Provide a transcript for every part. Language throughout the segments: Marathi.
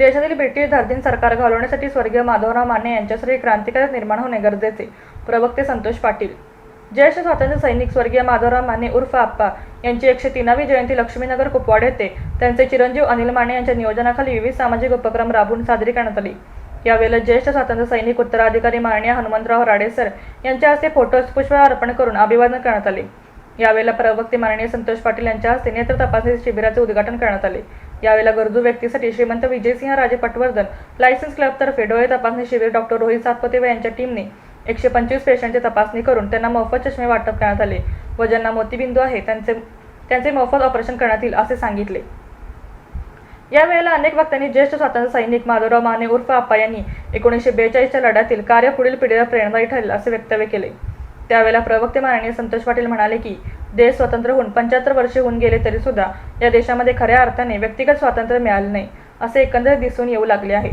देशातील ब्रिटिश धार्जिन सरकार घालवण्यासाठी स्वर्गीय माधवराव माने यांच्यासाठी क्रांतिकारक निर्माण होणे गरजेचे. प्रवक्ते संतोष पाटील. ज्येष्ठ स्वातंत्र्य सैनिक स्वर्गीय माधवराव माने उर्फ आप्पा यांची एकशे तीनावी जयंती लक्ष्मीनगर कुपवाड येथे त्यांचे चिरंजीव अनिल माने यांच्या नियोजनाखाली विविध सामाजिक उपक्रम राबवून साजरी करण्यात आली. यावेळेला ज्येष्ठ स्वातंत्र्य सैनिक उत्तराधिकारी माननीय हनुमंतराव राडेसर यांच्या हस्ते फोटोस पुष्प अर्पण करून अभिवादन करण्यात आले. यावेळेला प्रवक्ते माननीय संतोष पाटील यांच्या हस्ते नेत्र तपासणी शिबिराचे उद्घाटन करण्यात आले. यावेळेला गरजू व्यक्तीसाठी श्रीमंत विजयसिंह राजे पटवर्धन लायसन्स क्लबतर्फे डोळे तपासणी शिबिर डॉक्टर रोहित सातपते व यांच्या टीमने एकशे पंचवीस पेशंटची तपासणी करून त्यांना मोफत चष्मे वाटप करण्यात आले. व ज्यांना मोतीबिंदू आहे त्यांचे त्यांचे मोफत ऑपरेशन करण्यात येईल असे सांगितले. यावेळेला अनेक वक्त्यांनी ज्येष्ठ स्वातंत्र्य सैनिक माधवराव माने उर्फ आप्पा यांनी एकोणीसशे बेचाळीसच्या लढ्यातील कार्य पुढील पिढीला प्रेरणादायी ठरेल असे वक्तव्य केले. त्यावेळेला प्रवक्ते माननीय संतोष पाटील म्हणाले की देश स्वतंत्र होऊन पंच्याहत्तर वर्षे होऊन गेले तरी सुद्धा या देशामध्ये खऱ्या अर्थाने व्यक्तिगत स्वातंत्र्य मिळाले नाही असे एकंदरीत दिसून येऊ लागले आहे.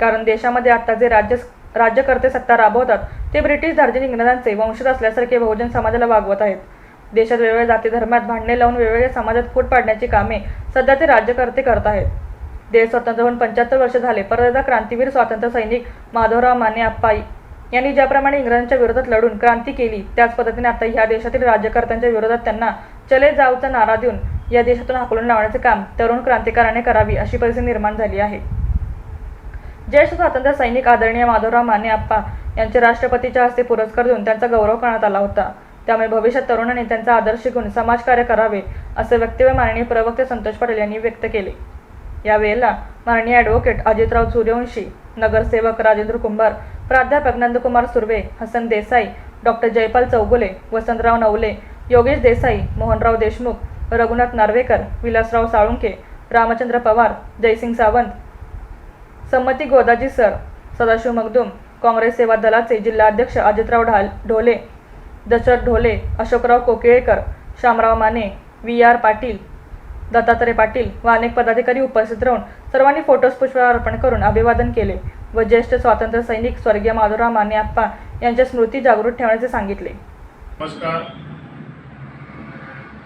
कारण देशामध्ये आता जे राज्य राज्यकर्ते सत्ता राबवतात ते ब्रिटिश धार्जिन इंग्रजांचे वंशज असल्यासारखे बहुजन समाजाला वागवत आहेत. देशात वेगवेगळ्या जाती धर्मात भांडणे लावून वेगवेगळ्या समाजात फूट पाडण्याची कामे सध्या ते राज्यकर्ते करत आहेत. देश स्वतंत्र होऊन पंच्याहत्तर वर्ष झाले परत एकदा क्रांतीवीर स्वातंत्र्य सैनिक माधवराव माने आप्पा यांनी ज्याप्रमाणे इंग्रजांच्या विरोधात लढून क्रांती केली त्याच पद्धतीने आता ह्या देशातील राज्यकर्त्यांच्या विरोधात त्यांना चले जाऊचा नारा देऊन या देशातून हाकलून लावण्याचे काम तरुण क्रांतिकाराने करावी अशी परिस्थिती निर्माण झाली आहे. ज्येष्ठ स्वातंत्र्य सैनिक आदरणीय माधवराव माने आप्पा यांचे राष्ट्रपतीच्या हस्ते पुरस्कार देऊन त्यांचा गौरव करण्यात आला होता. त्यामुळे भविष्यात तरुणांनी त्यांचा आदर्श घेऊन समाजकार्य करावे असे वक्तव्य माननीय प्रवक्ते संतोष पाटील यांनी व्यक्त केले. यावेळेला माननीय ॲडव्होकेट अजितराव सूर्यवंशी नगरसेवक राजेंद्र कुंभार प्राध्यापक नंदकुमार सुर्वे हसन देसाई डॉक्टर जयपाल चौगुले वसंतराव नवले योगेश देसाई मोहनराव देशमुख रघुनाथ नार्वेकर विलासराव साळुंके रामचंद्र पवार जयसिंग सावंत संमती गोदाजी सर सदाशिव मगदूम काँग्रेस सेवा दलाचे जिल्हाध्यक्ष अजितराव ढाल ढोले दशरथ ढोले अशोकराव कोकिळेकर शामराव माने व्ही आर पाटील दत्तात्रय पाटील व अनेक पदाधिकारी उपस्थित राहून सर्वांनी फोटोस पुष्प अर्पण करून अभिवादन केले. व ज्येष्ठ स्वातंत्र्य सैनिक स्वर्गीय माधुराम आणि आप्पा यांच्या स्मृती जागृत ठेवण्याचे सांगितले. नमस्कार.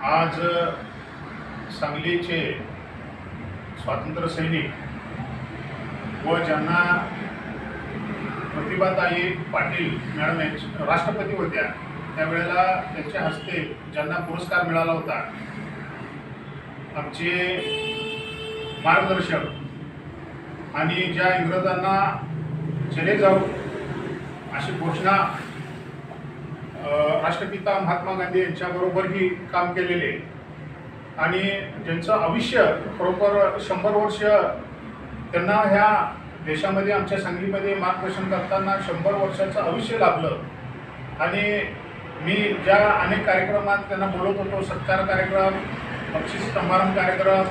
आज सांगलीचे स्वातंत्र्य सैनिक व ज्यांना प्रतिभाताई पाटील मॅडम यांच्या राष्ट्रपती होत्या त्यावेळेला त्यांच्या हस्ते ज्यांना पुरस्कार मिळाला होता आमचे मार्गदर्शक आणि ज्या इंग्रजांना चले जाऊ अशी घोषणा राष्ट्रपिता महात्मा गांधी यांच्याबरोबरही काम केलेले. आणि ज्यांचं आयुष्य खरोखर शंभर वर्ष त्यांना ह्या देशामध्ये आमच्या सांगलीमध्ये मार्गदर्शन करताना शंभर वर्षाचं आयुष्य लाभलं. आणि मी ज्या अनेक कार्यक्रमात त्यांना बोलत होतो सत्कार कार्यक्रम बक्षीस समारंभ कार्यक्रम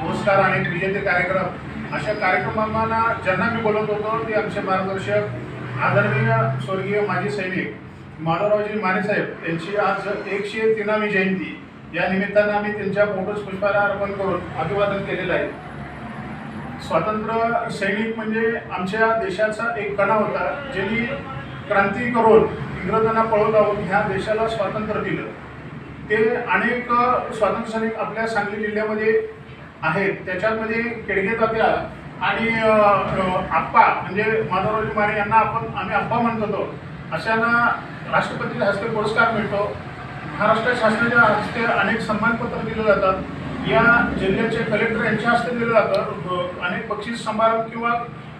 पुरस्कार अनेक विजेते कार्यक्रम अशा कार्यक्रमांना ज्यांना मी बोलत होतो ते आमचे मार्गदर्शक आदरणीय स्वर्गीय माजी सैनिक माधवरावजी मानेसाहेब यांची आज एकशे तीनावी जयंती. या निमित्तानं आम्ही त्यांच्या फोटोस पुष्पाला अर्पण करून अभिवादन केलेलं आहे. स्वातंत्र्य सैनिक म्हणजे आमच्या देशाचा एक कणा होता ज्यांनी क्रांती करून इंग्रजांना पळवून ह्या देशाला स्वातंत्र्य दिलं. ते अनेक स्वातंत्र्य सैनिक आपल्या सांगली जिल्ह्यामध्ये आहेत. त्याच्यामध्ये केडगे तात्या आणि आप्पा म्हणजे माधवरावजी माने यांना आपण आम्ही आप्पा म्हणत होतो. अशांना राष्ट्रपतीच्या हस्ते पुरस्कार मिळतो. महाराष्ट्र शासनाच्या हस्ते अनेक सन्मानपत्र दिले जातात. या जिल्ह्याचे कलेक्टर यांच्या हस्ते दिलं जातं अनेक बक्षीस समारंभ किंवा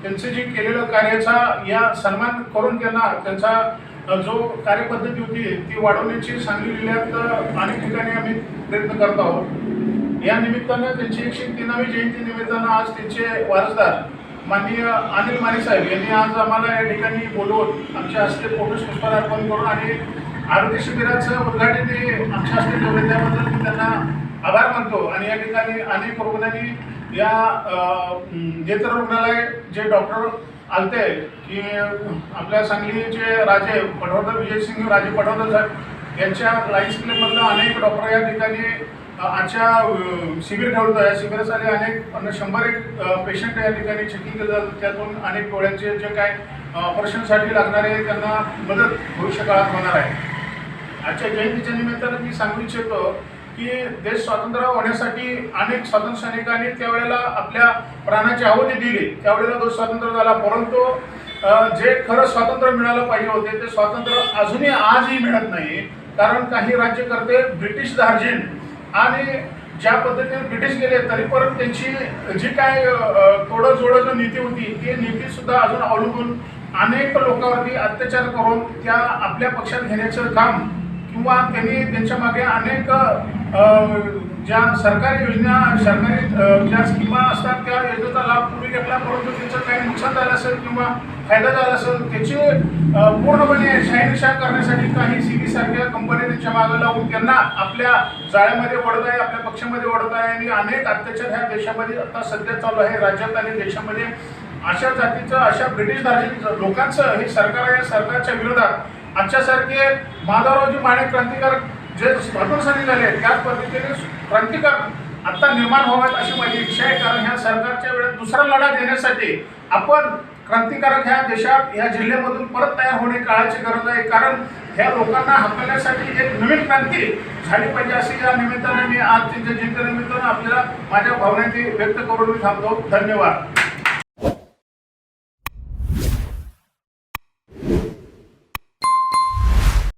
त्यांचे जे केलेलं कार्याचा या सन्मान करून त्यांना त्यांचा जो कार्यपद्धती होती ती वाढवण्याची सांगली जिल्ह्यात अनेक ठिकाणी आम्ही प्रयत्न करत आहोत. या निमित्तानं त्यांची एकशे तीनावी जयंती निमित्तानं आज त्यांचे वारसदार माननीय अनिल माने साहेब यांनी आज आम्हाला या ठिकाणी बोलवून आमच्या हस्ते फोटोस अर्पण करून आणि आरोग्य शिबिराचं उद्घाटन ते आमच्या हस्ते ठेवले त्याबद्दल मी त्यांना आभार मानतो. आणि या ठिकाणी अनेक रुग्णांनी या नेत्र रुग्णालय जे डॉक्टर आलते की आपल्या सांगलीचे राजे पटवर्धन विजयसिंग राजे पटवर्धन साहेब यांच्या लाईन्स क्लिनिकमधलं अनेक डॉक्टर या ठिकाणी आजच्या शिबिर ठेवलं या शिबिरासाठी अनेक शंभर एक पेशंट या ठिकाणी चेकिंग केलं जातं. त्यातून अनेक डोळ्यांचे जे काय ऑपरेशनसाठी लागणारे त्यांना मदत भविष्य काळात होणार आहे. आजच्या जयंतीच्या निमित्तानं मी सांगू इच्छितो की देश स्वातंत्र्य होण्यासाठी अनेक स्वातंत्र्य सैनिकांनी त्यावेळेला आपल्या प्राणाची आहुती दिली. त्यावेळेला तो स्वातंत्र्य झाला. परंतु जे खरं स्वातंत्र्य मिळालं पाहिजे होते ते स्वातंत्र्य अजूनही आजही मिळत नाही. कारण काही राज्यकर्ते ब्रिटिश धार्जिन आणि ज्या पद्धतीने ब्रिटिश गेले तरी परत त्यांची जी काय तोडं जोडं नीती होती ती नीती सुद्धा अजून अवलंबून अनेक लोकांवरती अत्याचार करून त्या आपल्या पक्षात घेण्याचं काम किंवा त्यांनी त्यांच्या मागे अनेक ज्या सरकारी योजना सरकारी ज्या स्कीमा असतात त्या योजनेचा लाभ पूर्वी घेतला परंतु त्यांचं काही नुकसान झालं असेल किंवा फायदा झाला असेल त्याची पूर्णपणे शहानिशा करण्यासाठी काही सीबी सारख्या कंपन्या त्यांच्या मागे लावून त्यांना आपल्या जाळ्यामध्ये ओढत आहे आपल्या पक्षामध्ये ओढत आहे आणि अनेक अत्याचार ह्या देशामध्ये आता सध्या चालू आहे. राज्यात आणि देशामध्ये अशा जातीचं अशा ब्रिटिश धार्जिक लोकांचं हे सरकार आहे सरकारच्या विरोधात आजच्यासारखे माधवरावजी माने क्रांतिकारक जे स्वातंत्र्य झाले आहेत, त्याच पद्धतीने क्रांतिकार आत्ता निर्माण व्हावेत अशी माझी इच्छा आहे. कारण ह्या सरकारच्या वेळेत दुसरा लढा देण्यासाठी आपण क्रांतिकारक ह्या देशात ह्या जिल्ह्यामधून परत तयार होणे काळाची गरज आहे. कारण ह्या लोकांना हाकलण्यासाठी एक नवीन क्रांती झाली पाहिजे अशी या निमित्ताने मी आज त्यांच्या जयंतीनिमित्तानं आपल्याला माझ्या भावनांची व्यक्त करून मी थांबतो धन्यवाद.